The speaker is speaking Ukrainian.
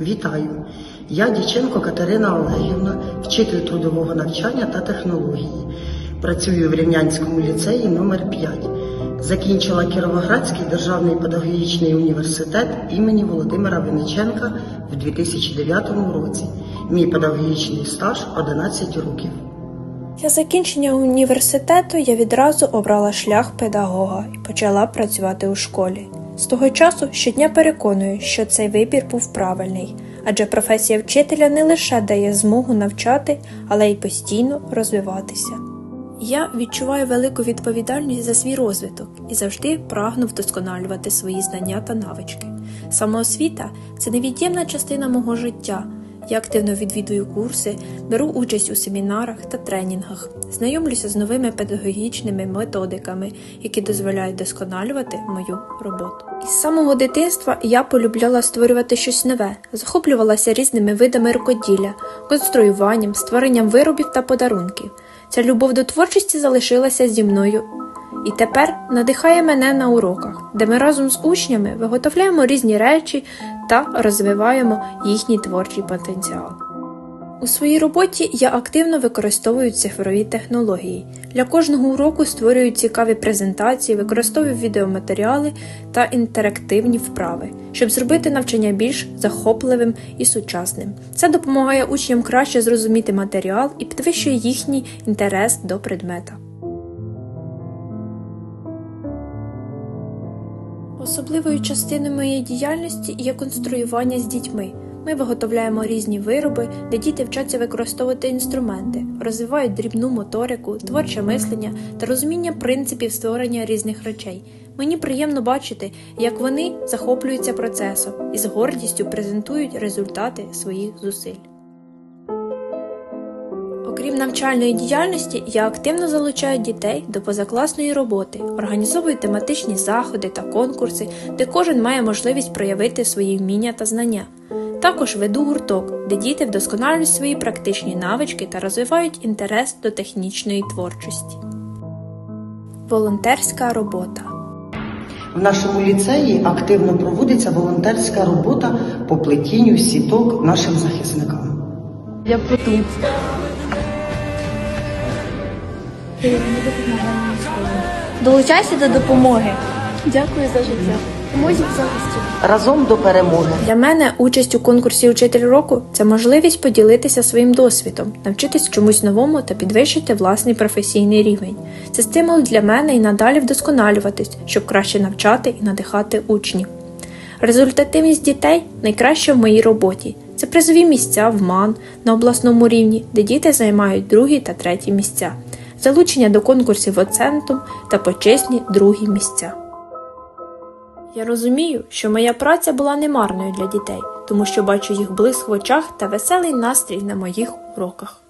Вітаю! Я Діченко Катерина Олегівна, вчитель трудового навчання та технології. Працюю в Рівнянському ліцеї номер 5 Закінчила Кіровоградський державний педагогічний університет імені Володимира Винниченка в 2009 році. Мій педагогічний стаж 11 років. Після закінчення університету я відразу обрала шлях педагога і почала працювати у школі. З того часу щодня переконую, що цей вибір був правильний, адже професія вчителя не лише дає змогу навчати, але й постійно розвиватися. Я відчуваю велику відповідальність за свій розвиток і завжди прагну вдосконалювати свої знання та навички. Самоосвіта це невід'ємна частина мого життя. Я активно відвідую курси, беру участь у семінарах та тренінгах, знайомлюся з новими педагогічними методиками, які дозволяють досконалювати мою роботу. Із самого дитинства я полюбляла створювати щось нове, захоплювалася різними видами рукоділля, конструюванням, створенням виробів та подарунків. Ця любов до творчості залишилася зі мною і тепер надихає мене на уроках, де ми разом з учнями виготовляємо різні речі та розвиваємо їхній творчий потенціал. У своїй роботі я активно використовую цифрові технології. Для кожного уроку створюю цікаві презентації, використовую відеоматеріали та інтерактивні вправи, щоб зробити навчання більш захопливим і сучасним. Це допомагає учням краще зрозуміти матеріал і підвищує їхній інтерес до предмета. Особливою частиною моєї діяльності є конструювання з дітьми. Ми виготовляємо різні вироби, де діти вчаться використовувати інструменти, розвивають дрібну моторику, творче мислення та розуміння принципів створення різних речей. Мені приємно бачити, як вони захоплюються процесом і з гордістю презентують результати своїх зусиль. Навчальної діяльності, я активно залучаю дітей до позакласної роботи, організовую тематичні заходи та конкурси, де кожен має можливість проявити свої вміння та знання. Також веду гурток, де діти вдосконалюють свої практичні навички та розвивають інтерес до технічної творчості. Волонтерська робота. В нашому ліцеї активно проводиться волонтерська робота по плетінню сіток нашим захисникам. Я плету. Долучайся до допомоги. Дякую за життя. Разом до перемоги. Для мене участь у конкурсі Учитель року це можливість поділитися своїм досвідом, навчитись чомусь новому та підвищити власний професійний рівень. Це стимул для мене і надалі вдосконалюватись, щоб краще навчати і надихати учнів. Результативність дітей найкраща в моїй роботі. Це призові місця в МАН на обласному рівні, де діти займають другі та треті місця, залучення до конкурсів оцентом та почесні другі місця. Я розумію, що моя праця була немарною для дітей, тому що бачу їх блиск в очах та веселий настрій на моїх уроках.